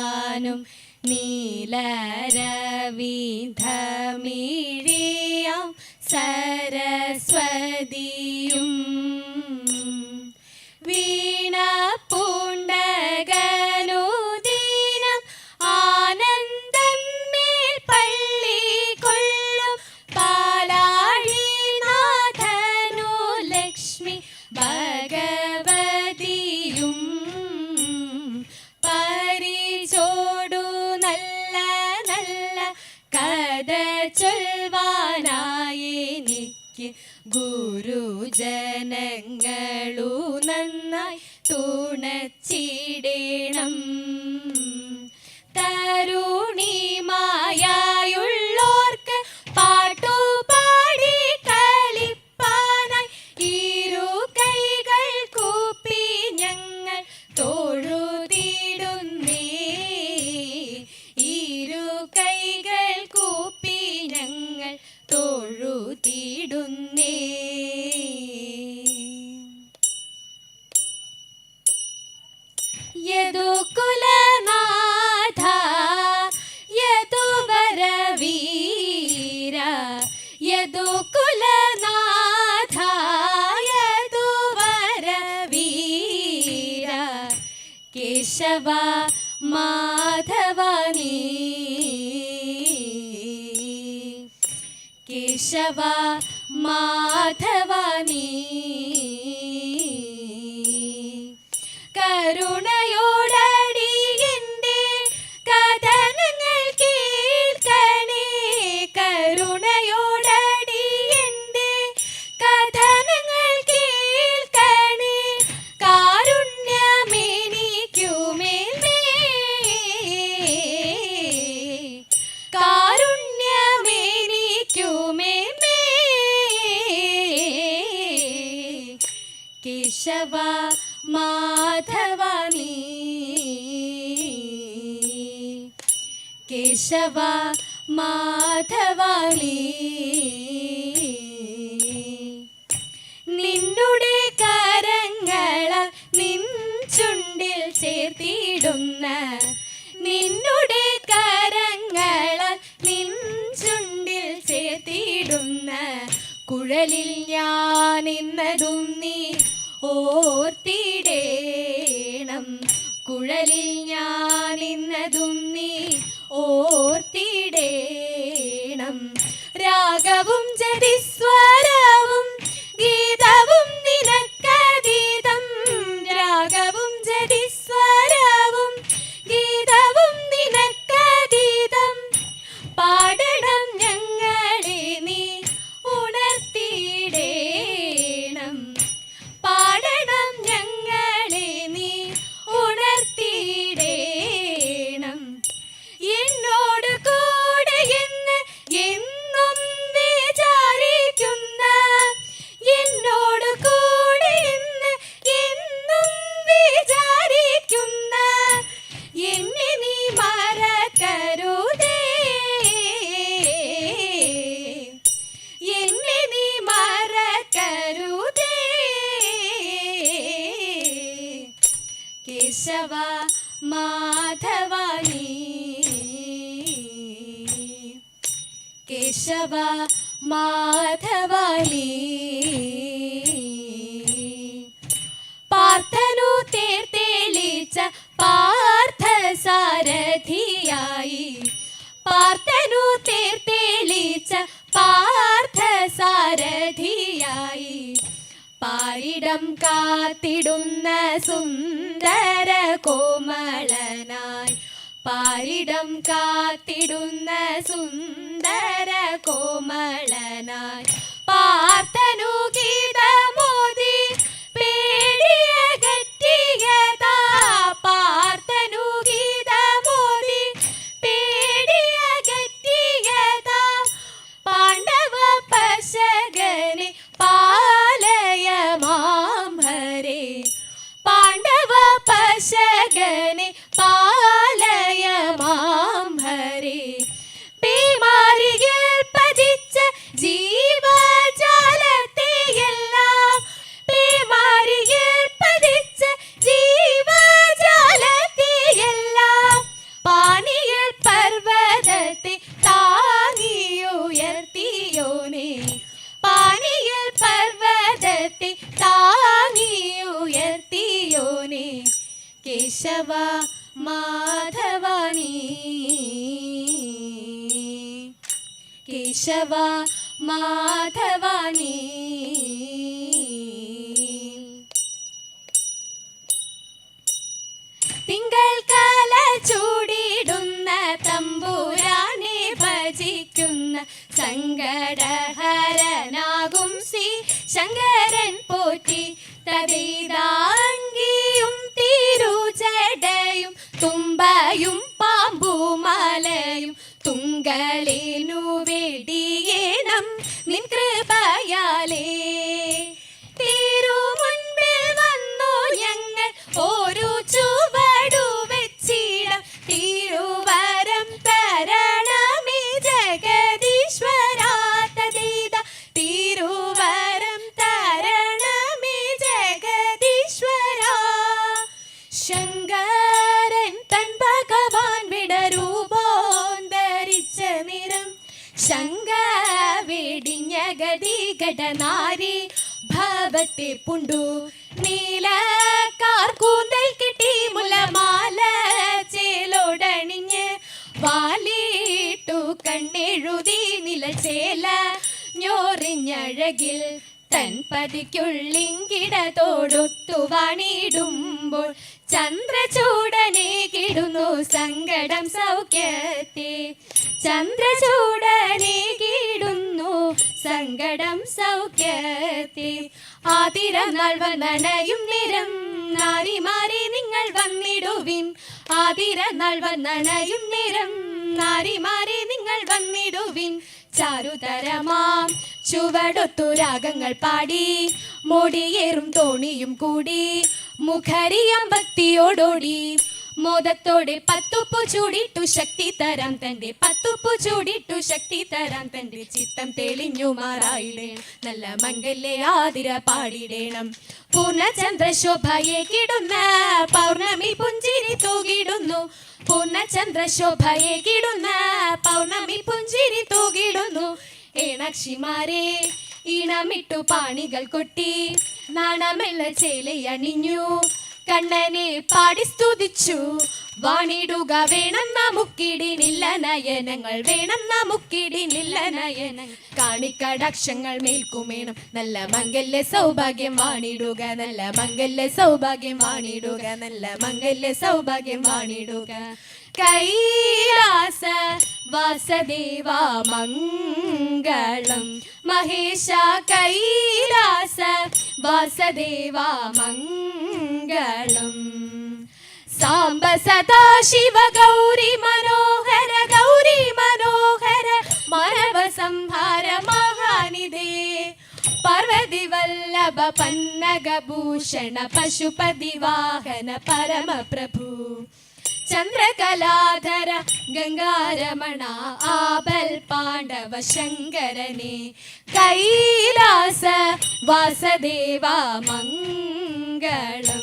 താനും നീലരവിധമിഴിയാം സരസ്വതിയും വീണ ഗുരുജനങ്ങളു നന്നായി തുണച്ചിടണം. തരുണിമായുള്ളോർക്ക് केशव माधवानी। केशव माधवानी। കേശവ മാധവാളി നിന്നുടെ കരങ്ങള നിൻ ചുണ്ടിൽ ചേർത്തിടുന്ന നിന്നുടെ കരങ്ങള നിൻ ചുണ്ടിൽ ചേർത്തിടുന്ന കുഴലിൽ ഞാൻ ഇന്നതും നീ ഓർത്തിടേണം. കുഴലിൽ ഞാൻ ഇന്നതും നീ ഓർത്തിടേണം രാഗവും ജതിസ്വരവും കേശവ മാധവലി പാർത്ഥനു തേർത്തെളിച്ച പാർത്ഥ സാരഥിയായി. പാർത്ഥനു തേർത്തെളിച്ച പാർത്ഥ സാരഥിയായി. പാരിടം കാത്തിടുന്ന സുന്ദര കോമളനായി. പാരിടം കാത്തിടുന്ന സുന്ദര കോമളനായി. കേശവ മാധവാണി കേശവ മാധവാണി കാല ചൂടിടുന്ന തമ്പൂരാനെ ഭജിക്കുന്ന സങ്കടഹരനാകും ശ്രീ ശങ്കരൻ പോറ്റി തതീതാംഗിയും തിരുചടയും തുമ്പയും പാമ്പുമാലയും തുങ്കലിനു വെടിയേണം. നിൻ കൃപയാലേ ഗതി ഘടനാരി ഭാവത്തെ പുണ്ടു നീല കൂന്തൽ കിട്ടി മുലമാല ചേലോടണിഞ്ഞ് വാലിട്ടു കണ്ണെഴുതി നിലച്ചേല ഞോറിഞ്ഞഴകിൽ തൻ വണിടുമ്പോൾ വാണിടുമ്പോൾ ചന്ദ്രചൂടനെ കിടുന്നു സങ്കടം സൗഖ്യത്തെ. ചന്ദ്രചൂടനെ കിടുന്നു സങ്കടം സൗഖ്യത്തെ. ആ തിരനാൾ വന്നണയും നിരം നാരി മാറി നിങ്ങൾ വന്നിടുവിൻ. ആ തിരനാൾ വന്നണയും നിരം നാരിമാരെ നിങ്ങൾ വന്നിടുവിൻ. ചാരുതരമാം. ചുവടൊത്തു രാഗങ്ങൾ പാടി. മോടിയേറും തോണിയും കൂടി. മുഖരിയാം ഭക്തിയോടോടി. മോദത്തോടെ പത്തുപ്പു ചൂടിട്ടു ശക്തി തരാം തന്റെ. പത്തുപ്പു ചൂടിട്ടു ശക്തി തരാം തന്റെ. ചിത്തം തെളിഞ്ഞു മാറായിടേണം. നല്ല മംഗല്യ ആതിര പാടിടേണം. പൂർണചന്ദ്രശോഭയെ കിടുന്ന പൗർണമി പുഞ്ചിരി തൂകിടുന്നു. പൂർണചന്ദ്രശോഭയെ കിടുന്ന പൗർണമി പുഞ്ചിരി തൂകിടുന്നു. ഏണാക്ഷിമാരെ ഈണമിട്ടു പാണികൾ കൊട്ടി. നാണമെള്ള ചേലയണിഞ്ഞു. കണ്ണനെ പാടി സ്തുതിച്ചു. വാണിടുക വേണം നമുക്കിടിനില്ല നയനങ്ങൾ വേണം നമുക്കിടിനില്ല നയനങ്ങൾ. കാണിക്കടാക്ഷങ്ങൾ മേൽക്കുമേണം നല്ല മംഗല്യ സൗഭാഗ്യം വാണിടുക നല്ല മംഗല്യ സൗഭാഗ്യം വാണിടുക നല്ല മംഗല്യ സൗഭാഗ്യം വാണിടുക. കൈലാസ വാസദേവ മംഗളം. മഹേശ കൈലാസ വാസദേവ മംഗളം സാംബ സദാ ശിവ ഗൗരി മനോഹര ഗൗരി മനോഹര മാനവ സംഹാര മഹാനിധേ. പാർവതി വല്ലഭ പന്നഗഭൂഷണ പശുപതി വാഹന പരമ പ്രഭു ചന്ദ്രകലാധര ഗംഗാരമണ ആബൽ പാണ്ഡവ ശങ്കരനെ. കൈലാസ വാസദേവ മംഗളം.